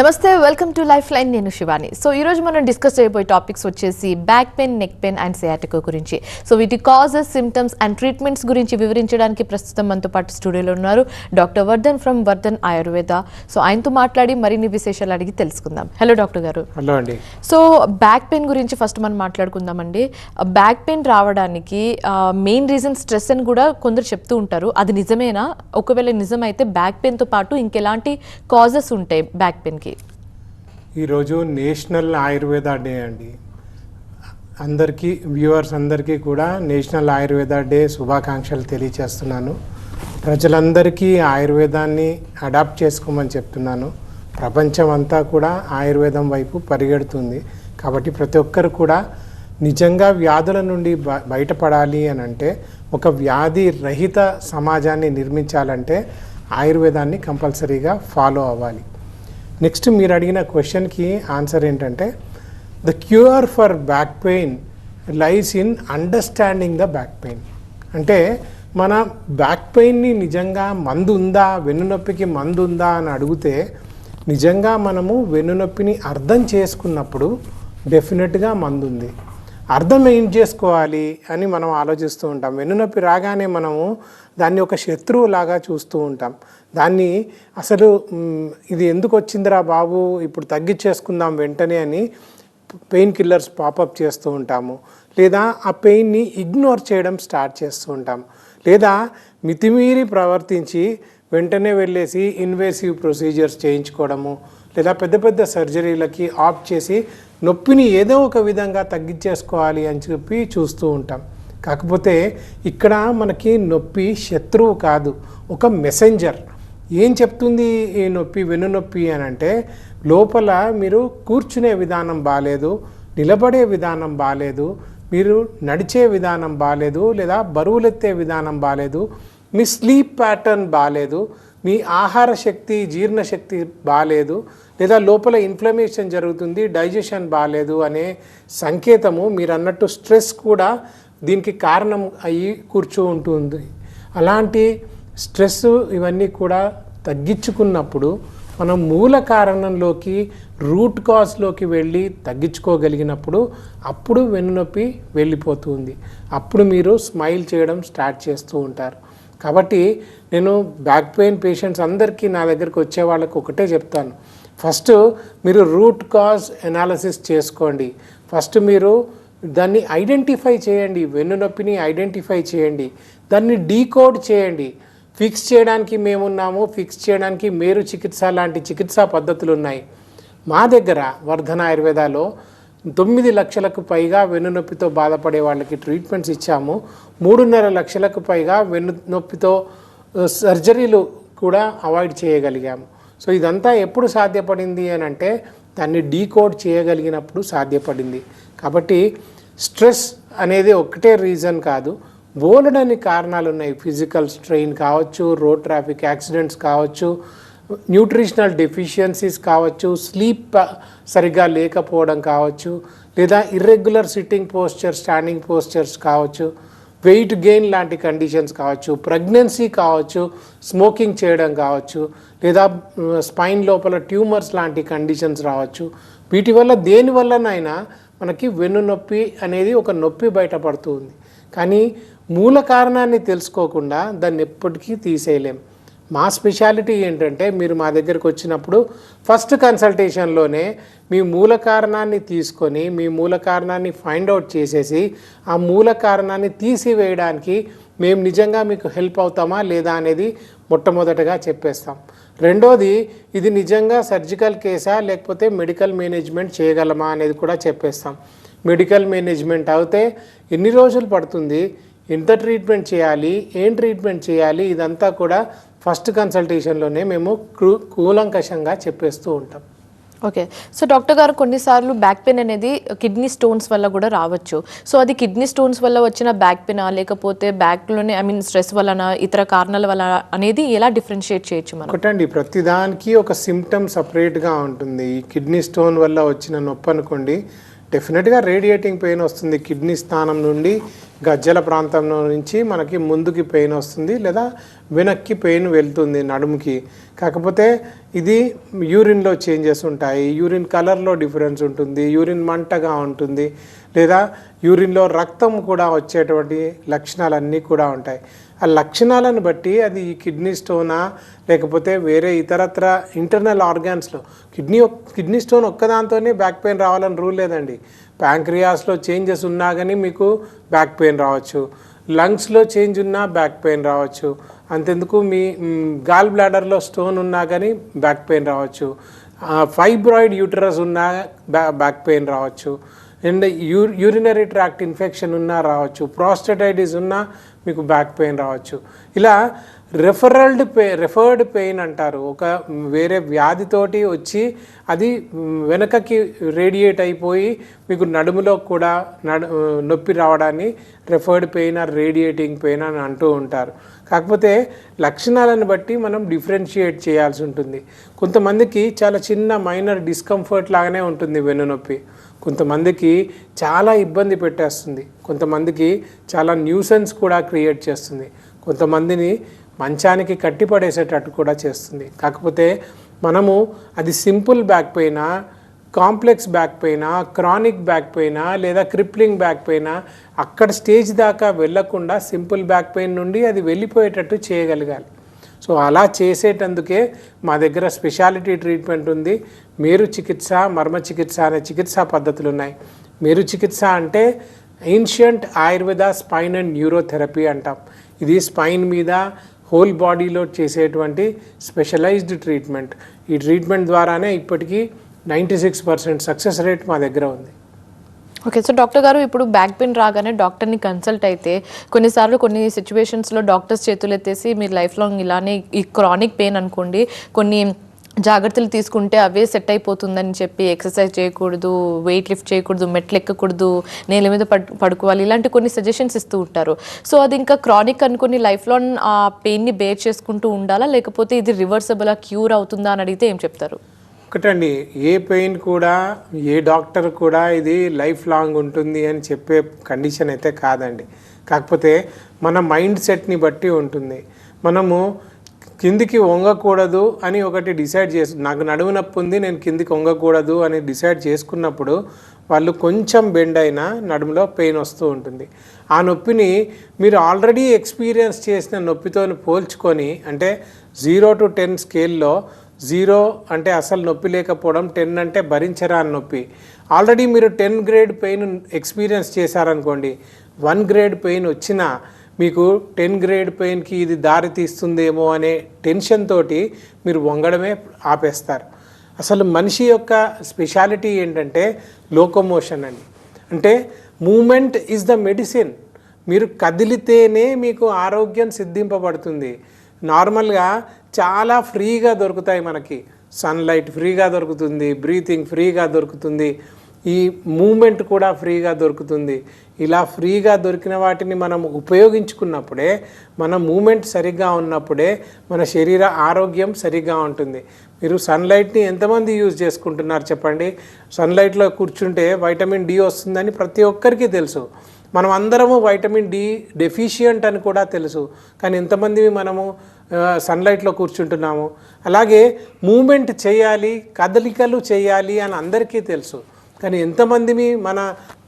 నమస్తే welcome to life line నేను Shivani. So ఈ రోజు మనం డిస్కస్ చేయబోయే టాపిక్స్ వచ్చేసి back pain neck pain and sciatica గురించి. సో వీటి కాజెస్ సిమ్టమ్స్ అండ్ ట్రీట్మెంట్స్ గురించి వివరించడానికి ప్రస్తుతం మనతో పాటు స్టూడియోలో ఉన్నారు doctor Vardhan from Vardhan Ayurveda so ఆయనతో మాట్లాడి మరిన్ని విశేషాలు అడిగి తెలుసుకుందాం. హలో డాక్టర్ గారు. హలో అండి. సో బ్యాక్ పెయిన్ గురించి ఫస్ట్ మనం మాట్లాడుకుందామండి. బ్యాక్ పెయిన్ రావడానికి మెయిన్ రీజన్ స్ట్రెస్ అని కూడా కొందరు చెప్తూ ఉంటారు. అది నిజమేనా? ఒకవేళ నిజమైతే బ్యాక్ పెయిన్తో పాటు ఇంకెలాంటి కాజెస్ ఉంటాయి బ్యాక్ పెయిన్కి ఈరోజు నేషనల్ ఆయుర్వేద డే అండి. అందరికీ వ్యూవర్స్ అందరికీ కూడా నేషనల్ ఆయుర్వేద డే శుభాకాంక్షలు తెలియచేస్తున్నాను. ప్రజలందరికీ ఆయుర్వేదాన్ని అడాప్ట్ చేసుకోమని చెప్తున్నాను. ప్రపంచం అంతా కూడా ఆయుర్వేదం వైపు పరిగెడుతుంది. కాబట్టి ప్రతి ఒక్కరు కూడా నిజంగా వ్యాధుల నుండి బ- బయటపడాలి అని అంటే ఒక వ్యాధి రహిత సమాజాన్ని నిర్మించాలంటే ఆయుర్వేదాన్ని కంపల్సరీగా ఫాలో అవ్వాలి. నెక్స్ట్ మీరు అడిగిన క్వశ్చన్కి ఆన్సర్ ఏంటంటే the cure for back pain lies in understanding the back pain అంటే మన బ్యాక్ పెయిన్ని నిజంగా మందు ఉందా వెన్నునొప్పికి మందు ఉందా అని అడిగితే నిజంగా మనము వెన్నునొప్పిని అర్థం చేసుకున్నప్పుడు డెఫినెట్గా మందు ఉంది అర్థం ఏం చేసుకోవాలి అని మనం ఆలోచిస్తూ ఉంటాం. వెన్నునొప్పి రాగానే మనము దాన్ని ఒక శత్రువులాగా చూస్తూ ఉంటాం. దాన్ని అసలు ఇది ఎందుకు వచ్చిందిరా బాబు? ఇప్పుడు తగ్గించేసుకుందాం వెంటనే అని పెయిన్ కిల్లర్స్ పాపప్ చేస్తూ ఉంటాము. లేదా ఆ పెయిన్ని ఇగ్నోర్ చేయడం స్టార్ట్ చేస్తూ ఉంటాం. లేదా మితిమీరి ప్రవర్తించి వెంటనే వెళ్ళేసి ఇన్వేసివ్ ప్రొసీజర్స్ చేయించుకోవడము లేదా పెద్ద పెద్ద సర్జరీలకి ఆప్ట్ చేసి నొప్పిని ఏదో ఒక విధంగా తగ్గించేసుకోవాలి అని చెప్పి చూస్తూ ఉంటాం. కాకపోతే ఇక్కడ మనకి నొప్పి శత్రువు కాదు ఒక మెసెంజర్ ఏం చెప్తుంది ఈ నొప్పి వెన్నునొప్పి అని అంటే లోపల మీరు కూర్చునే విధానం బాగాలేదు నిలబడే విధానం బాగాలేదు మీరు నడిచే విధానం బాగాలేదు లేదా బరువులెత్తే విధానం బాగాలేదు మీ స్లీప్ ప్యాటర్న్ బాగాలేదు మీ ఆహార శక్తి జీర్ణశక్తి బాగాలేదు లేదా లోపల ఇన్ఫ్లమేషన్ జరుగుతుంది డైజెషన్ బాగాలేదు అనే సంకేతము మీరు అన్నట్టు స్ట్రెస్ కూడా దీనికి కారణం అయ్యి కూర్చో ఉంటుంది. అలాంటి స్ట్రెస్ ఇవన్నీ కూడా తగ్గించుకున్నప్పుడు మనం మూల కారణంలోకి రూట్ కాజ్లోకి వెళ్ళి తగ్గించుకోగలిగినప్పుడు అప్పుడు వెన్నునొప్పి వెళ్ళిపోతుంది. అప్పుడు మీరు స్మైల్ చేయడం స్టార్ట్ చేస్తూ ఉంటారు. కాబట్టి నేను బ్యాక్ పెయిన్ పేషెంట్స్ అందరికీ నా దగ్గరికి వచ్చే వాళ్ళకి ఒకటే చెప్తాను. ఫస్ట్ మీరు రూట్ కాజ్ ఎనాలసిస్ చేసుకోండి. ఫస్ట్ మీరు దాన్ని ఐడెంటిఫై చేయండి వెన్నునొప్పిని ఐడెంటిఫై చేయండి దాన్ని డీకోడ్ చేయండి. ఫిక్స్ చేయడానికి మేమున్నాము ఫిక్స్ చేయడానికి మేరు చికిత్స లాంటి చికిత్సా పద్ధతులు ఉన్నాయి మా దగ్గర వర్ధన ఆయుర్వేదాలో తొమ్మిది లక్షలకు పైగా వెన్నునొప్పితో బాధపడే వాళ్ళకి ట్రీట్మెంట్స్ ఇచ్చాము. మూడున్నర లక్షలకు పైగా వెన్ను నొప్పితో సర్జరీలు uh, కూడా అవాయిడ్ చేయగలిగాము. సో ఇదంతా ఎప్పుడు సాధ్యపడింది అని అంటే దాన్ని డీకోడ్ చేయగలిగినప్పుడు సాధ్యపడింది. కాబట్టి స్ట్రెస్ అనేది ఒకటే రీజన్ కాదు. బోలెడని కారణాలు ఉన్నాయి ఫిజికల్ స్ట్రెయిన్ కావచ్చు రోడ్ ట్రాఫిక్ యాక్సిడెంట్స్ కావచ్చు న్యూట్రిషనల్ డెఫిషియన్సీస్ కావచ్చు స్లీప్ సరిగ్గా లేకపోవడం కావచ్చు లేదా irregular sitting posture standing postures కావచ్చు. వెయిట్ గెయిన్ లాంటి కండిషన్స్ కావచ్చు ప్రెగ్నెన్సీ కావచ్చు స్మోకింగ్ చేయడం కావచ్చు లేదా స్పైన్ లోపల ట్యూమర్స్ లాంటి కండిషన్స్ రావచ్చు. వీటి వల్ల దేనివల్లనైనా మనకి వెన్ను నొప్పి అనేది ఒక నొప్పి బయటపడుతుంది. కానీ మూల కారణాన్ని తెలుసుకోకుండా దాన్ని ఎప్పటికీ తీసేయలేం. మా స్పెషాలిటీ ఏంటంటే మీరు మా దగ్గరకు వచ్చినప్పుడు ఫస్ట్ కన్సల్టేషన్లోనే మీ మూల కారణాన్ని తీసుకొని మీ మూల కారణాన్ని ఫైండ్ అవుట్ చేసేసి ఆ మూల కారణాన్ని తీసివేయడానికి మేము నిజంగా మీకు హెల్ప్ అవుతామా లేదా అనేది మొట్టమొదటగా చెప్పేస్తాం. రెండోది ఇది నిజంగా సర్జికల్ కేసా లేకపోతే మెడికల్ మేనేజ్మెంట్ చేయగలమా అనేది కూడా చెప్పేస్తాం. మెడికల్ మేనేజ్మెంట్ అయితే ఎన్ని రోజులు పడుతుంది ఎంత ట్రీట్మెంట్ చేయాలి ఏం ట్రీట్మెంట్ చేయాలి ఇదంతా కూడా ఫస్ట్ కన్సల్టేషన్లోనే మేము క్రూ కూలంకషంగా చెప్పేస్తూ ఉంటాం. ఓకే. సో డాక్టర్ గారు కొన్నిసార్లు బ్యాక్ పెయిన్ అనేది కిడ్నీ స్టోన్స్ వల్ల కూడా రావచ్చు. సో అది కిడ్నీ స్టోన్స్ వల్ల వచ్చిన బ్యాక్ పెయిన్ లేకపోతే బ్యాక్లోనే ఐ మీన్ స్ట్రెస్ వలన ఇతర కారణాల వల్ల అనేది ఎలా డిఫరెన్షియేట్ చేయొచ్చు మనం? ఒకటండి ప్రతిదానికి ఒక సిమ్టమ్ సపరేట్గా ఉంటుంది. కిడ్నీ స్టోన్ వల్ల వచ్చిన నొప్పి అనుకోండి డెఫినెట్గా రేడియేటింగ్ పెయిన్ వస్తుంది. కిడ్నీ స్థానం నుండి గజ్జల ప్రాంతంలో నుంచి మనకి ముందుకి పెయిన్ వస్తుంది లేదా వెనక్కి పెయిన్ వెళ్తుంది నడుముకి. కాకపోతే ఇది యూరిన్లో చేంజెస్ ఉంటాయి. యూరిన్ కలర్లో డిఫరెన్స్ ఉంటుంది. యూరిన్ మంటగా ఉంటుంది. లేదా యూరిన్లో రక్తం కూడా వచ్చేటువంటి లక్షణాలన్నీ కూడా ఉంటాయి. ఆ లక్షణాలను బట్టి అది ఈ కిడ్నీ స్టోనా లేకపోతే వేరే ఇతరత్ర ఇంటర్నల్ ఆర్గాన్స్లో. కిడ్నీ కిడ్నీ స్టోన్ ఒక్కదాంతోనే బ్యాక్ పెయిన్ రావాలని రూల్ లేదండి. ప్యాంక్రియాస్లో చేంజెస్ ఉన్నా కానీ మీకు బ్యాక్ పెయిన్ రావచ్చు. లంగ్స్లో చేంజ్ ఉన్నా బ్యాక్ పెయిన్ రావచ్చు. అంతెందుకు మీ గాల్ బ్లాడర్లో స్టోన్ ఉన్నా కానీ బ్యాక్ పెయిన్ రావచ్చు. ఫైబ్రాయిడ్ యూటరస్ ఉన్నా బ్యా బ్యాక్ పెయిన్ రావచ్చు. And you urinary tract infection ఉన్నా రావచ్చు. ప్రాస్టటైటిస్ ఉన్నా మీకు బ్యాక్ పెయిన్ రావచ్చు. ఇలా రెఫరల్డ్ పే రెఫర్డ్ పెయిన్ అంటారు. ఒక వేరే వ్యాధితోటి వచ్చి అది వెనకకి రేడియేట్ అయిపోయి మీకు నడుములో కూడా నడు నొప్పి రావడాన్ని referred pain or radiating pain అని అంటూ ఉంటారు. కాకపోతే లక్షణాలను బట్టి మనం డిఫరెన్షియేట్ చేయాల్సి ఉంటుంది. కొంతమందికి చాలా చిన్న మైనర్ డిస్కంఫర్ట్ లాగానే ఉంటుంది వెన్నునొప్పి కొంతమందికి చాలా ఇబ్బంది పెట్టేస్తుంది. కొంతమందికి చాలా న్యూసెన్స్ కూడా క్రియేట్ చేస్తుంది. కొంతమందిని మంచానికి కట్టిపడేసేటట్టు కూడా చేస్తుంది. కాకపోతే మనము అది సింపుల్ బ్యాక్ పెయినా కాంప్లెక్స్ బ్యాక్ పెయినా క్రానిక్ బ్యాక్ పెయినా లేదా క్రిప్లింగ్ బ్యాక్ పెయినా అక్కడ స్టేజ్ దాకా వెళ్ళకుండా సింపుల్ బ్యాక్ పెయిన్ నుండి అది వెళ్ళిపోయేటట్టు చేయగలగాలి. సో అలా చేసేటందుకే మా దగ్గర స్పెషాలిటీ ట్రీట్మెంట్ ఉంది. మేరు చికిత్స మర్మ చికిత్స అనే చికిత్సా పద్ధతులు ఉన్నాయి. మేరు చికిత్స అంటే ancient Ayurveda spine and neurotherapy అంటాం. ఇది స్పైన్ మీద హోల్ బాడీలో చేసేటువంటి స్పెషలైజ్డ్ ట్రీట్మెంట్ ఈ ట్రీట్మెంట్ ద్వారానే ఇప్పటికీ ninety six percent success rate మా దగ్గర ఉంది. ఓకే సో డాక్టర్ గారు ఇప్పుడు బ్యాక్ పెయిన్ రాగానే డాక్టర్ని కన్సల్ట్ అయితే కొన్నిసార్లు కొన్ని సిచ్యువేషన్స్లో డాక్టర్స్ చేతులు ఎత్తేసి మీరు లైఫ్ లాంగ్ ఇలానే ఈ క్రానిక్ పెయిన్ అనుకోండి కొన్ని జాగ్రత్తలు తీసుకుంటే అవే సెట్ అయిపోతుందని చెప్పి ఎక్సర్సైజ్ చేయకూడదు వెయిట్ లిఫ్ట్ చేయకూడదు మెట్లు ఎక్కకూడదు నేల మీద పడు పడుకోవాలి ఇలాంటి కొన్ని సజెషన్స్ ఇస్తూ ఉంటారు. సో అది ఇంకా క్రానిక్ అనుకుని లైఫ్ లాంగ్ ఆ పెయిన్ని బేర్ చేసుకుంటూ ఉండాలా? లేకపోతే ఇది రివర్సబుల్ క్యూర్ అవుతుందా అని అడిగితే ఏం చెప్తారు? ఒకటండి ఏ పెయిన్ కూడా ఏ డాక్టర్ కూడా ఇది లైఫ్ లాంగ్ ఉంటుంది అని చెప్పే కండిషన్ అయితే కాదండి. కాకపోతే మన మైండ్ సెట్ని బట్టి ఉంటుంది. మనము కిందికి వంగకూడదు అని ఒకటి డిసైడ్ చేసు నాకు నడుము నొప్పి ఉంది నేను కిందికి వంగకూడదు అని డిసైడ్ చేసుకున్నప్పుడు వాళ్ళు కొంచెం బెండ్ అయినా నడుములో పెయిన్ వస్తూ ఉంటుంది. ఆ నొప్పిని మీరు ఆల్రెడీ ఎక్స్పీరియన్స్ చేసిన నొప్పితో పోల్చుకొని అంటే జీరో టు టెన్ స్కేల్లో జీరో అంటే అసలు నొప్పి లేకపోవడం టెన్ అంటే భరించరాని నొప్పి. ఆల్రెడీ మీరు టెన్ గ్రేడ్ పెయిన్ ఎక్స్పీరియన్స్ చేశారనుకోండి వన్ గ్రేడ్ పెయిన్ వచ్చినా మీకు టెన్ గ్రేడ్ పెయిన్కి ఇది దారి తీస్తుందేమో అనే టెన్షన్ తోటి మీరు వంగడమే ఆపేస్తారు. అసలు మనిషి యొక్క స్పెషాలిటీ ఏంటంటే లోకోమోషన్ అని అంటే మూమెంట్ ఈజ్ ద మెడిసిన్. మీరు కదిలితేనే మీకు ఆరోగ్యం సిద్ధింపబడుతుంది. నార్మల్గా చాలా ఫ్రీగా దొరుకుతాయి మనకి. సన్లైట్ ఫ్రీగా దొరుకుతుంది బ్రీతింగ్ ఫ్రీగా దొరుకుతుంది. ఈ మూమెంట్ కూడా ఫ్రీగా దొరుకుతుంది. ఇలా ఫ్రీగా దొరికిన వాటిని మనం ఉపయోగించుకున్నప్పుడే మన మూమెంట్ సరిగ్గా ఉన్నప్పుడే మన శరీర ఆరోగ్యం సరిగ్గా ఉంటుంది. మీరు సన్లైట్ని ఎంతమంది యూజ్ చేసుకుంటున్నారు చెప్పండి? సన్లైట్లో కూర్చుంటే వైటమిన్ డి వస్తుందని ప్రతి ఒక్కరికి తెలుసు. మనం అందరము వైటమిన్ డి డెఫిషియంట్ అని కూడా తెలుసు. కానీ ఎంతమంది మనము సన్లైట్లో కూర్చుంటున్నాము? అలాగే మూమెంట్ చేయాలి కదలికలు చేయాలి అని అందరికీ తెలుసు. కానీ ఎంతమందిని మన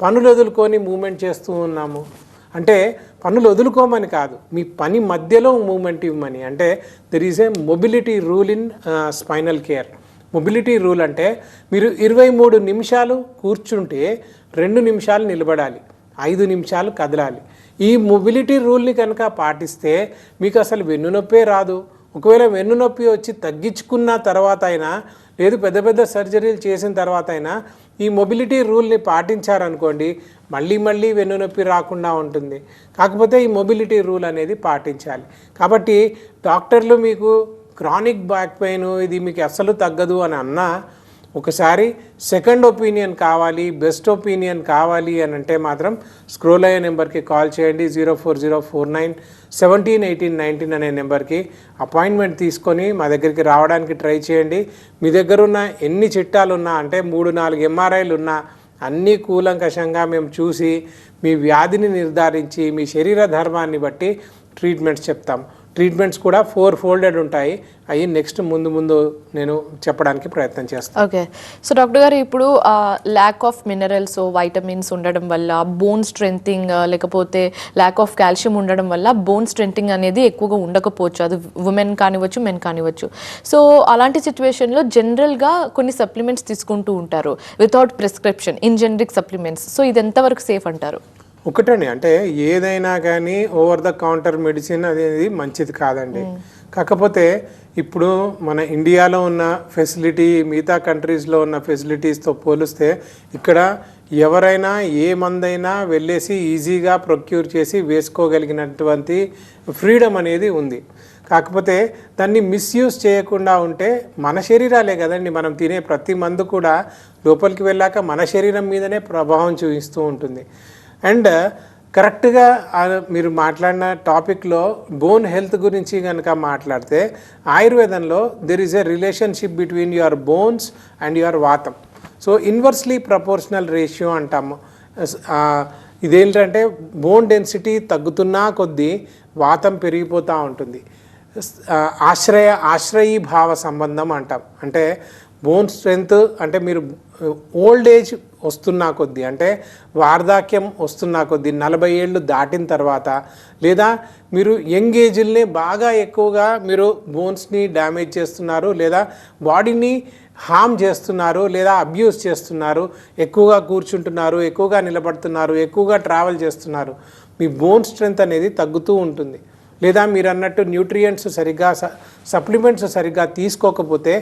పనులు వదులుకొని మూమెంట్ చేస్తూ ఉన్నాము? అంటే పనులు వదులుకోమని కాదు మీ పని మధ్యలో మూమెంట్ ఇవ్వమని. అంటే there is a mobility rule in spinal care mobility rule అంటే మీరు ఇరవై మూడు నిమిషాలు కూర్చుంటే రెండు నిమిషాలు నిలబడాలి ఐదు నిమిషాలు కదలాలి. ఈ మొబిలిటీ రూల్ని కనుక పాటిస్తే మీకు అసలు వెన్నునొప్పే రాదు. ఒకవేళ వెన్నునొప్పి వచ్చి తగ్గించుకున్న తర్వాత అయినా లేదు పెద్ద పెద్ద సర్జరీలు చేసిన తర్వాత అయినా ఈ మొబిలిటీ రూల్ని పాటించారనుకోండి మళ్ళీ మళ్ళీ వెన్నునొప్పి రాకుండా ఉంటుంది. కాకపోతే ఈ మొబిలిటీ రూల్ అనేది పాటించాలి. కాబట్టి డాక్టర్లు మీకు క్రానిక్ బ్యాక్ పెయిన్ ఇది మీకు అస్సలు తగ్గదు అని అన్నా ఒకసారి సెకండ్ ఒపీనియన్ కావాలి బెస్ట్ ఒపీనియన్ కావాలి అని అంటే మాత్రం స్క్రోల్ అయ్యే నెంబర్కి కాల్ చేయండి. Zero four zero four nine seventeen eighteen nineteen అనే నెంబర్కి అపాయింట్మెంట్ తీసుకొని మా దగ్గరికి రావడానికి ట్రై చేయండి. మీ దగ్గర ఉన్న ఎన్ని చిట్టాలు ఉన్నా అంటే మూడు నాలుగు ఎంఆర్ఐలు ఉన్నా అన్నీ కూలంకషంగా మేము చూసి మీ వ్యాధిని నిర్ధారించి మీ శరీర ధర్మాన్ని బట్టి ట్రీట్మెంట్స్ చెప్తాం. ట్రీట్మెంట్స్ కూడా ఫోర్ ఫోల్డెడ్ ఉంటాయి. అవి నెక్స్ట్ ముందు ముందు నేను చెప్పడానికి ప్రయత్నం చేస్తాను. ఓకే. సో డాక్టర్ గారు ఇప్పుడు ల్యాక్ ఆఫ్ మినరల్స్ వైటమిన్స్ ఉండడం వల్ల బోన్ స్ట్రెంథింగ్ లేకపోతే ల్యాక్ ఆఫ్ కాల్షియం ఉండడం వల్ల బోన్ స్ట్రెంథింగ్ అనేది ఎక్కువగా ఉండకపోవచ్చు. అది ఉమెన్ కానివ్వచ్చు మెన్ కానివ్వచ్చు. సో అలాంటి సిచ్యువేషన్లో జనరల్గా కొన్ని సప్లిమెంట్స్ తీసుకుంటూ ఉంటారు without prescription in generic supplements so ఇది ఎంతవరకు సేఫ్ అంటారు? ఒకటండి అంటే ఏదైనా కానీ ఓవర్ ద కౌంటర్ మెడిసిన్ అనేది మంచిది కాదండి. కాకపోతే ఇప్పుడు మన ఇండియాలో ఉన్న ఫెసిలిటీ మిగతా కంట్రీస్లో ఉన్న ఫెసిలిటీస్తో పోలిస్తే ఇక్కడ ఎవరైనా ఏ మందైనా వెళ్ళేసి ఈజీగా ప్రొక్యూర్ చేసి వేసుకోగలిగినటువంటి ఫ్రీడమ్ అనేది ఉంది. కాకపోతే దాన్ని మిస్యూజ్ చేయకుండా ఉంటే మన శరీరాలే కదండి మనం తినే ప్రతి మందు కూడా లోపలికి వెళ్ళాక మన శరీరం మీదనే ప్రభావం చూపిస్తూ ఉంటుంది. అండ్ కరెక్ట్గా మీరు మాట్లాడిన టాపిక్లో బోన్ హెల్త్ గురించి కనుక మాట్లాడితే ఆయుర్వేదంలో there is a relationship between your bones and your వాతం. సో ఇన్వర్స్లీ ప్రపోర్షనల్ రేషియో అంటాము. ఇదేంటంటే బోన్ డెన్సిటీ తగ్గుతున్నా కొద్దీ వాతం పెరిగిపోతూ ఉంటుంది. ఆశ్రయ ఆశ్రయీ భావ సంబంధం అంటాం. అంటే బోన్ స్ట్రెంగ్త్ అంటే మీరు ఓల్డ్ ఏజ్ వస్తున్నా కొద్దీ అంటే వార్ధాక్యం వస్తున్నా కొద్దీ నలభై ఏళ్ళు దాటిన తర్వాత లేదా మీరు యంగ్ ఏజ్ని బాగా ఎక్కువగా మీరు బోన్స్ని డ్యామేజ్ చేస్తున్నారు లేదా బాడీని హామ్ చేస్తున్నారు లేదా అబ్యూస్ చేస్తున్నారు ఎక్కువగా కూర్చుంటున్నారు ఎక్కువగా నిలబడుతున్నారు ఎక్కువగా ట్రావెల్ చేస్తున్నారు మీ బోన్ స్ట్రెంగ్త్ అనేది తగ్గుతూ ఉంటుంది. లేదా మీరు అన్నట్టు న్యూట్రియంట్స్ సరిగ్గా సప్లిమెంట్స్ సరిగ్గా తీసుకోకపోతే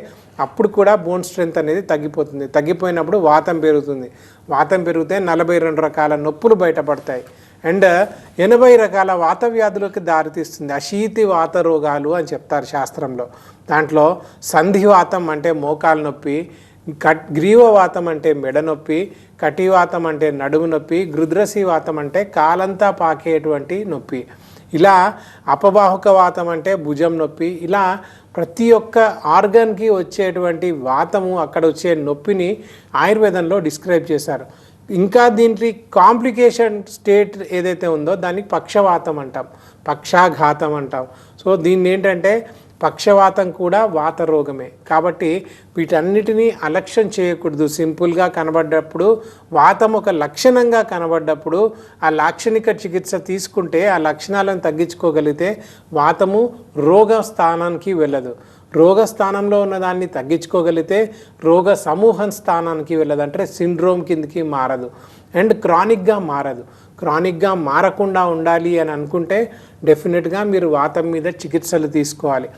అప్పుడు కూడా బోన్ స్ట్రెంత్ అనేది తగ్గిపోతుంది. తగ్గిపోయినప్పుడు వాతం పెరుగుతుంది. వాతం పెరిగితే నలభై రెండు రకాల నొప్పులు బయటపడతాయి. అండ్ ఎనభై రకాల వాత వ్యాధులకు దారితీస్తుంది. అశీతి వాత రోగాలు అని చెప్తారు శాస్త్రంలో. దాంట్లో సంధివాతం అంటే మోకాలు నొప్పి కట్ గ్రీవవాతం అంటే మెడ నొప్పి కటివాతం అంటే నడుము నొప్పి గృద్రసి వాతం అంటే కాలంతా పాకేటువంటి నొప్పి. ఇలా అపవాహక వాతం అంటే భుజం నొప్పి ఇలా ప్రతి ఒక్క ఆర్గన్కి వచ్చేటువంటి వాతము అక్కడ వచ్చే నొప్పిని ఆయుర్వేదంలో డిస్క్రైబ్ చేశారు. ఇంకా దీంట్లో కాంప్లికేషన్ స్టేట్ ఏదైతే ఉందో దాన్ని పక్షవాతం అంటాం పక్షాఘాతం అంటాం. సో దీన్ని ఏంటంటే పక్షవాతం కూడా వాత రోగమే. కాబట్టి వీటన్నిటినీ అలక్ష్యం చేయకూడదు. సింపుల్గా కనబడ్డప్పుడు వాతం ఒక లక్షణంగా కనబడ్డప్పుడు ఆ లాక్షణిక చికిత్స తీసుకుంటే ఆ లక్షణాలను తగ్గించుకోగలిగితే వాతము రోగ స్థానానికి వెళ్ళదు. రోగ స్థానంలో ఉన్నదాన్ని తగ్గించుకోగలిగితే రోగ సమూహం స్థానానికి వెళ్ళదు. అంటే సిండ్రోమ్ కిందకి మారదు. అండ్ క్రానిక్గా మారదు. క్రానిక్గా మారకుండా ఉండాలి అని అనుకుంటే డెఫినెట్గా మీరు వాతం మీద చికిత్సలు తీసుకోవాలి.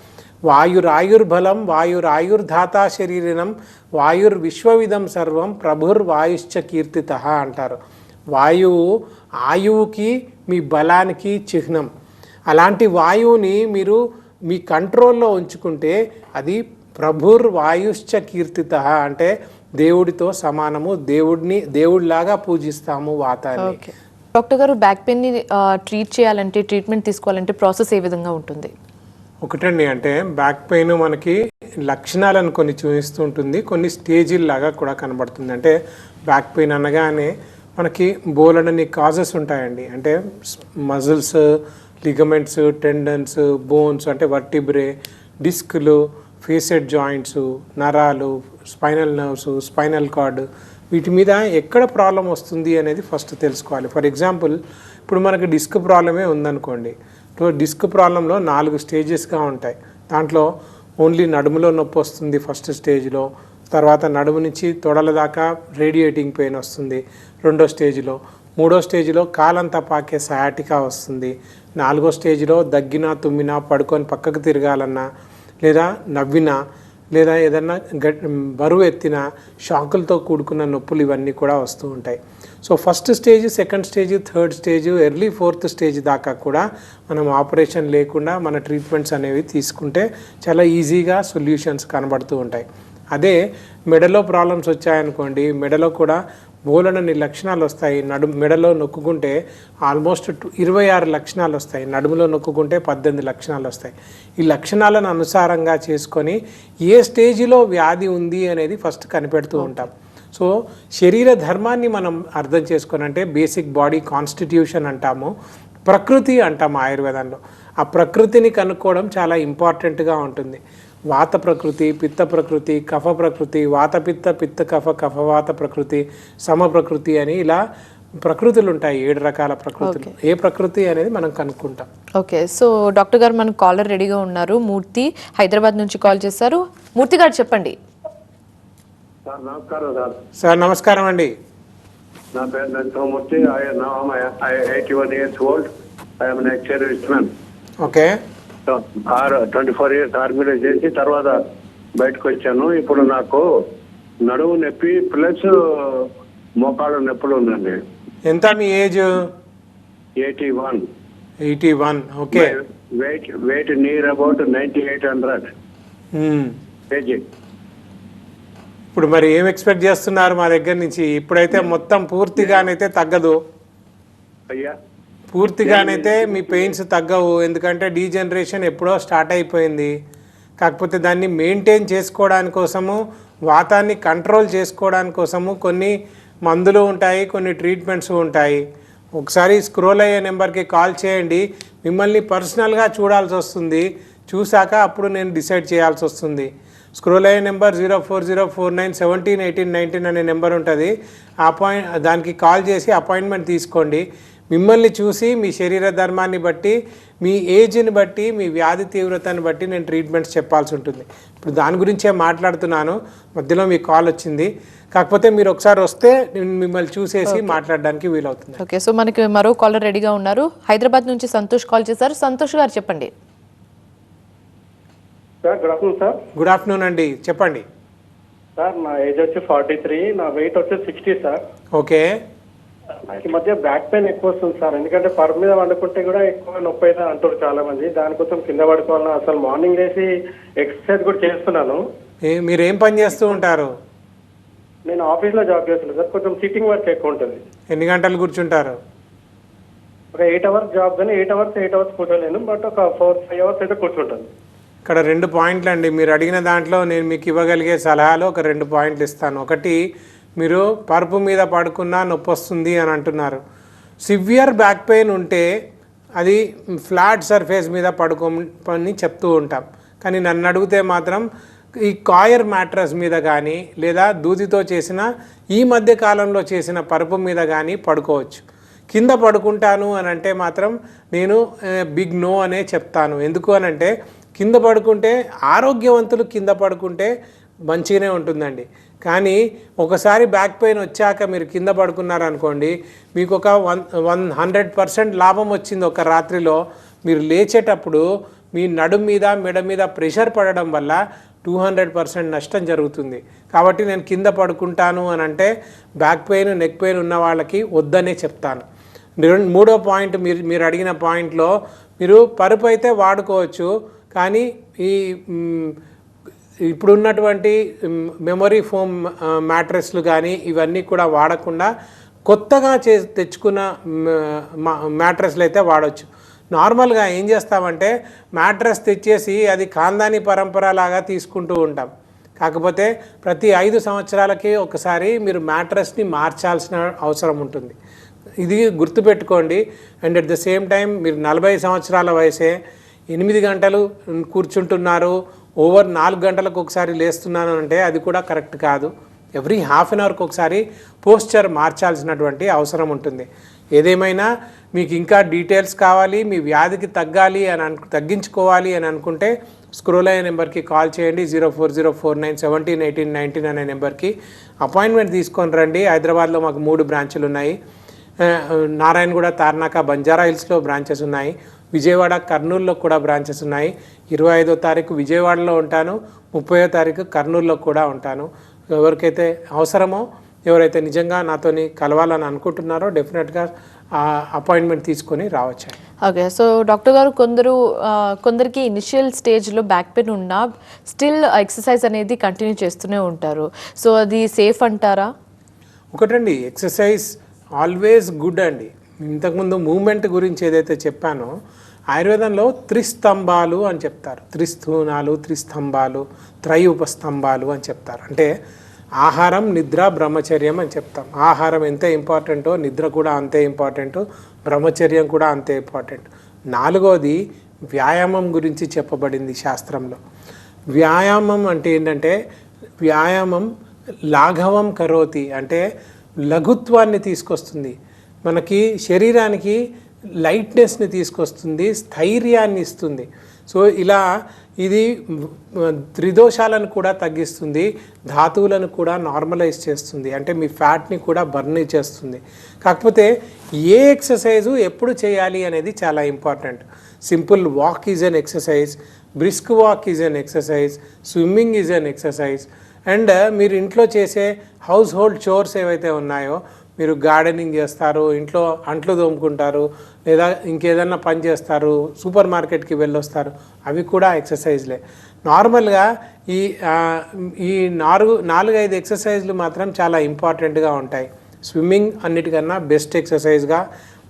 వాయురాయుర్బలం వాయురాయుర్ధాతా శరీరినం వాయుర్ విశ్వవిధం సర్వం ప్రభుర్వాయుశ్చ కీర్తిత అంటారు. వాయువు ఆయువుకి మీ బలానికి చిహ్నం. అలాంటి వాయువుని మీరు మీ కంట్రోల్లో ఉంచుకుంటే అది ప్రభుర్ వాయుశ్చ కీర్తిత అంటే దేవుడితో సమానము దేవుడిని దేవుడిలాగా పూజిస్తాము వాతాన్ని. డాక్టర్ గారు బ్యాక్ పెయిన్ని ట్రీట్ చేయాలంటే ట్రీట్మెంట్ తీసుకోవాలంటే ప్రాసెస్ ఏ విధంగా ఉంటుంది? ఒకటండి అంటే బ్యాక్ పెయిన్ మనకి లక్షణాలను కొన్ని చూపిస్తూ ఉంటుంది. కొన్ని స్టేజీల్లాగా కూడా కనబడుతుంది. అంటే బ్యాక్ పెయిన్ అనగానే మనకి బోలెడన్ని కాజెస్ ఉంటాయండి. అంటే మజిల్స్ లిగమెంట్స్ టెండన్స్ బోన్స్ అంటే వర్టిబ్రే డిస్క్లు ఫేసెడ్ జాయింట్స్ నరాలు స్పైనల్ నర్వ్స్ స్పైనల్ కార్డ్ వీటి మీద ఎక్కడ ప్రాబ్లం వస్తుంది అనేది ఫస్ట్ తెలుసుకోవాలి. ఫర్ ఎగ్జాంపుల్ ఇప్పుడు మనకి డిస్క్ ప్రాబ్లమే ఉందనుకోండి. సో డిస్క్ ప్రాబ్లంలో నాలుగు స్టేజెస్గా ఉంటాయి. దాంట్లో ఓన్లీ నడుములో నొప్పి వస్తుంది ఫస్ట్ స్టేజ్లో తర్వాత నడుము నుంచి తొడల దాకా రేడియేటింగ్ పెయిన్ వస్తుంది రెండో స్టేజ్లో మూడో స్టేజ్లో కాలంతా పాకే సయాటికా వస్తుంది నాలుగో స్టేజ్లో దగ్గినా తుమ్మినా పడుకొని పక్కకు తిరగాలన్నా లేదా నవ్వినా లేదా ఏదన్నా గ బరువు ఎత్తిన షాకులతో కూడుకున్న నొప్పులు ఇవన్నీ కూడా వస్తూ ఉంటాయి. So first stage second stage third stage early fourth stage దాకా కూడా మనం ఆపరేషన్ లేకుండా మన ట్రీట్మెంట్స్ అనేవి తీసుకుంటే చాలా ఈజీగా సొల్యూషన్స్ కనబడుతూ ఉంటాయి. అదే మెడలో ప్రాబ్లమ్స్ వచ్చాయనుకోండి మెడలో కూడా బోలనని లక్షణాలు వస్తాయి. నడు మెడలో నొక్కుకుంటే ఆల్మోస్ట్ ఇరవై ఆరు లక్షణాలు వస్తాయి. నడుములో నొక్కుకుంటే పద్దెనిమిది లక్షణాలు వస్తాయి. ఈ లక్షణాలను అనుసారంగా చేసుకొని ఏ స్టేజిలో వ్యాధి ఉంది అనేది ఫస్ట్ కనిపెడుతూ ఉంటాం. సో శరీర ధర్మాన్ని మనం అర్థం చేసుకొని అంటే బేసిక్ బాడీ కాన్స్టిట్యూషన్ అంటాము ప్రకృతి అంటాం ఆయుర్వేదంలో. ఆ ప్రకృతిని కనుక్కోవడం చాలా ఇంపార్టెంట్గా ఉంటుంది. వాత ప్రకృతి పిత్త ప్రకృతి కఫ ప్రకృతి వాత పిత్త పిత్త కఫ కఫవాత ప్రకృతి సమ ప్రకృతి అని ఇలా ప్రకృతులు ఉంటాయి ఏడు రకాల ప్రకృతులు. ఏ ప్రకృతి అనేది మనం కనుక్కుంటాం. ఓకే. సో డాక్టర్ గారు మనకు కాలర్ రెడీగా ఉన్నారు. మూర్తి హైదరాబాద్ నుంచి కాల్ చేశారు. మూర్తి గారు చెప్పండి. సార్ నమస్కారం సార్. సార్ నమస్కారం అండి. నా పేరు Narasimhamurthy I eighty one years old I'm ex okay. Twenty four years ఆర్మీలో చేసి తర్వాత బయటకు వచ్చాను. ఇప్పుడు నాకు నడుము నొప్పి ప్లస్ మోకాళ్ళ నొప్పులు ఉందండి. ఎంత మీ age? Eighty one. Eighty one okay. Weight weight near about ninety eight hundred. Kg. ఇప్పుడు మరి ఏం ఎక్స్పెక్ట్ చేస్తున్నారు మా దగ్గర నుంచి? ఇప్పుడైతే మొత్తం పూర్తిగానైతే తగ్గదు. అయ్యా. పూర్తిగానైతే మీ పెయిన్స్ తగ్గవు. ఎందుకంటే డీజనరేషన్ ఎప్పుడో స్టార్ట్ అయిపోయింది. కాకపోతే దాన్ని మెయింటైన్ చేసుకోవడానికి కోసము వాతాన్ని కంట్రోల్ చేసుకోవడానికి కోసము కొన్ని మందులు ఉంటాయి కొన్ని ట్రీట్మెంట్స్ ఉంటాయి. ఒకసారి స్క్రోల్ అయ్యే నెంబర్కి కాల్ చేయండి. మిమ్మల్ని పర్సనల్గా చూడాల్సి వస్తుంది. చూశాక అప్పుడు నేను డిసైడ్ చేయాల్సి వస్తుంది. స్క్రోల్ అయ్యే number zero four zero four nine seventeen eighteen nineteen అనే నెంబర్ ఉంటుంది. అపాయింట్ దానికి కాల్ చేసి అపాయింట్మెంట్ తీసుకోండి. మిమ్మల్ని చూసి మీ శరీర ధర్మాన్ని బట్టి మీ ఏజ్ని బట్టి మీ వ్యాధి తీవ్రతని బట్టి నేను ట్రీట్మెంట్స్ చెప్పాల్సి ఉంటుంది. ఇప్పుడు దాని గురించే మాట్లాడుతున్నాను. మధ్యలో మీ కాల్ వచ్చింది. కాకపోతే మీరు ఒకసారి వస్తే నేను మిమ్మల్ని చూసేసి మాట్లాడడానికి వీలవుతుంది. ఓకే. సో మనకి మరో కాలర్ రెడీగా ఉన్నారు. హైదరాబాద్ నుంచి సంతోష్ కాల్ చేశారు. సంతోష్ గారు చెప్పండి. Sir good afternoon sir. Good afternoon అండి. చెప్పండి. సార్ నా ఏజ్ వచ్చి ఫార్టీ త్రీ. నా వెయిట్ వచ్చి సిక్స్టీ సార్. ఓకే. నాకు ఈ మధ్య బ్యాక్ పెయిన్ ఎక్కువ వస్తుంది సార్. ఎందుకంటే పరుపు మీద వండుకుంటే కూడా ఎక్కువ నొప్పి అయితే అంటారు చాలా మంది దానికోసం కింద పడుకోవాలన్నా అసలు మార్నింగ్ లేసి ఎక్సర్సైజ్ కూడా చేస్తున్నాను. ఏ- మీరు ఏం పని చేస్తూ ఉంటారు? నేను ఆఫీస్లో జాబ్ చేస్తున్నాను సార్. కొంచెం సిట్టింగ్ వర్క్ ఎక్కువ ఉంటుంది. ఎన్ని గంటలు కూర్చుంటారు? ఒక ఎయిట్ అవర్స్ జాబ్ కానీ ఎయిట్ అవర్స్ ఎయిట్ అవర్స్ కూర్చోలేను. బట్ ఒక ఫోర్ ఫైవ్ అవర్స్ అయితే కూర్చుంటాను. ఇక్కడ రెండు పాయింట్లు అండి మీరు అడిగిన దాంట్లో నేను మీకు ఇవ్వగలిగే సలహాలు ఒక రెండు పాయింట్లు ఇస్తాను. ఒకటి మీరు పరుపు మీద పడుకున్నా నొప్పి వస్తుంది అని అంటున్నారు. సివియర్ బ్యాక్ పెయిన్ ఉంటే అది ఫ్లాట్ సర్ఫేస్ మీద పడుకోమని చెప్తూ ఉంటాం. కానీ నన్ను అడిగితే మాత్రం ఈ కాయర్ మ్యాట్రస్ మీద కానీ లేదా దూదితో చేసిన ఈ మధ్య కాలంలో చేసిన పరుపు మీద కానీ పడుకోవచ్చు. కింద పడుకుంటాను అని అంటే మాత్రం నేను బిగ్ నో అనే చెప్తాను. ఎందుకు అని అంటే కింద పడుకుంటే ఆరోగ్యవంతులు కింద పడుకుంటే మంచిగానే ఉంటుందండి. కానీ ఒకసారి బ్యాక్ పెయిన్ వచ్చాక మీరు కింద పడుకున్నారనుకోండి మీకు ఒక వన్ వన్ హండ్రెడ్ పర్సెంట్ లాభం వచ్చింది ఒక రాత్రిలో. మీరు లేచేటప్పుడు మీ నడుం మీద మెడ మీద ప్రెషర్ పడడం వల్ల టూ హండ్రెడ్ పర్సెంట్ నష్టం జరుగుతుంది. కాబట్టి నేను కింద పడుకుంటాను అని అంటే బ్యాక్ పెయిన్ నెక్ పెయిన్ ఉన్న వాళ్ళకి వద్దనే చెప్తాను. మూడో పాయింట్ మీరు మీరు అడిగిన పాయింట్లో మీరు పరుపు అయితే వాడుకోవచ్చు కానీ ఈ ఇప్పుడున్నటువంటి ఇప్పుడు ఉన్నటువంటి మెమొరీ ఫోమ్ మ్యాట్రెస్లు కానీ ఇవన్నీ కూడా వాడకుండా కొత్తగా చే తెచ్చుకున్న మ్యాట్రెస్లు అయితే వాడచ్చు. నార్మల్గా ఏం చేస్తామంటే మ్యాట్రెస్ తెచ్చేసి అది ఖాందాని పరంపర లాగా తీసుకుంటూ ఉంటాం. కాకపోతే ప్రతి ఐదు సంవత్సరాలకి ఒకసారి మీరు మ్యాట్రెస్ని మార్చాల్సిన అవసరం ఉంటుంది. ఇది గుర్తుపెట్టుకోండి. And at the same time మీరు నలభై సంవత్సరాల వయసే ఎనిమిది గంటలు కూర్చుంటున్నారు ఓవర్ నాలుగు గంటలకు ఒకసారి లేస్తున్నాను అంటే అది కూడా కరెక్ట్ కాదు. ఎవ్రీ హాఫ్ అన్ అవర్కి ఒకసారి పోస్చర్ మార్చాల్సినటువంటి అవసరం ఉంటుంది. ఏదేమైనా మీకు ఇంకా డీటెయిల్స్ కావాలి మీ వ్యాధికి తగ్గాలి అని అను తగ్గించుకోవాలి అని అనుకుంటే స్క్రోల్ అయ్యే నెంబర్కి కాల్ చేయండి. Zero four zero four nine seventeen eighteen nineteen అనే నెంబర్కి అపాయింట్మెంట్ తీసుకొని రండి. హైదరాబాద్లో మాకు మూడు బ్రాంచులు ఉన్నాయి. నారాయణగూడ తార్నాక బంజారా హిల్స్లో బ్రాంచెస్ ఉన్నాయి. విజయవాడ కర్నూలులో కూడా బ్రాంచెస్ ఉన్నాయి. ఇరవై ఐదో తారీఖు విజయవాడలో ఉంటాను. ముప్పయో తారీఖు కర్నూలులో కూడా ఉంటాను. ఎవరికైతే అవసరమో ఎవరైతే నిజంగా నాతోని కలవాలని అనుకుంటున్నారో డెఫినెట్గా అపాయింట్మెంట్ తీసుకొని రావచ్చు ఓకే సో డాక్టర్ గారు కొందరు కొందరికి ఇనిషియల్ స్టేజ్లో బ్యాక్ పెయిన్ ఉన్నా స్టిల్ ఎక్సర్సైజ్ అనేది కంటిన్యూ చేస్తూనే ఉంటారు. సో అది సేఫ్ అంటారా? ఒకటండి ఎక్సర్సైజ్ ఆల్వేస్ గుడ్ అండి. ఇంతకుముందు మూమెంట్ గురించి ఏదైతే చెప్పానో ఆయుర్వేదంలో త్రిస్తంభాలు అని చెప్తారు. త్రిస్థూనాలు త్రిస్తంభాలు త్రయూపస్తంభాలు అని చెప్తారు. అంటే ఆహారం నిద్ర బ్రహ్మచర్యం అని చెప్తాం. ఆహారం ఎంత ఇంపార్టెంటో నిద్ర కూడా అంతే ఇంపార్టెంట్ బ్రహ్మచర్యం కూడా అంతే ఇంపార్టెంట్. నాలుగోది వ్యాయామం గురించి చెప్పబడింది శాస్త్రంలో. వ్యాయామం అంటే ఏంటంటే వ్యాయామం లాఘవం కరోతి అంటే లఘుత్వాన్ని తీసుకొస్తుంది. మనకి శరీరానికి లైట్నెస్ని తీసుకొస్తుంది స్థైర్యాన్ని ఇస్తుంది. సో ఇలా ఇది త్రిదోషాలను కూడా తగ్గిస్తుంది ధాతువులను కూడా నార్మలైజ్ చేస్తుంది. అంటే మీ ఫ్యాట్ని కూడా బర్న్ చేస్తుంది. కాకపోతే ఏ ఎక్సర్సైజు ఎప్పుడు చేయాలి అనేది చాలా important simple walk is an exercise brisk walk is an exercise swimming is an exercise and మీరు ఇంట్లో చేసే హౌస్ హోల్డ్ చోర్స్ ఏవైతే ఉన్నాయో మీరు గార్డెనింగ్ చేస్తారు ఇంట్లో అంట్లు తోముకుంటారు లేదా ఇంకేదన్నా పని చేస్తారు సూపర్ మార్కెట్కి వెళ్ళొస్తారు అవి కూడా ఎక్సర్సైజ్లే. నార్మల్గా ఈ ఈ నాలుగు నాలుగైదు ఎక్సర్సైజ్లు మాత్రం చాలా ఇంపార్టెంట్గా ఉంటాయి. స్విమ్మింగ్ అన్నిటికన్నా బెస్ట్ ఎక్సర్సైజ్గా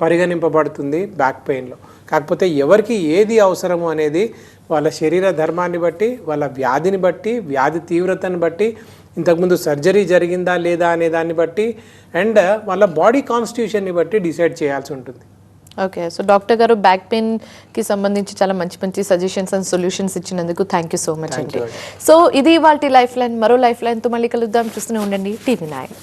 పరిగణింపబడుతుంది బ్యాక్ పెయిన్లో. కాకపోతే ఎవరికి ఏది అవసరము అనేది వాళ్ళ శరీర ధర్మాన్ని బట్టి వాళ్ళ వ్యాధిని బట్టి వ్యాధి తీవ్రతను బట్టి ఇంతకుముందు సర్జరీ జరిగిందా లేదా అనే దాన్ని బట్టి అండ్ వాళ్ళ బాడీ కాన్స్టిట్యూషన్ని బట్టి డిసైడ్ చేయాల్సి ఉంటుంది. ఓకే సో డాక్టర్ గారు బ్యాక్ పెయిన్కి సంబంధించి చాలా మంచి మంచి సజెషన్స్ అండ్ సొల్యూషన్స్ ఇచ్చినందుకు థ్యాంక్ యూ సో మచ్ అండి. సో ఇది వాళ్ళ లైఫ్ లైన్ మరో లైఫ్ లైన్తో మళ్ళీ కలుద్దాం. చూస్తూనే ఉండండి. TV nine.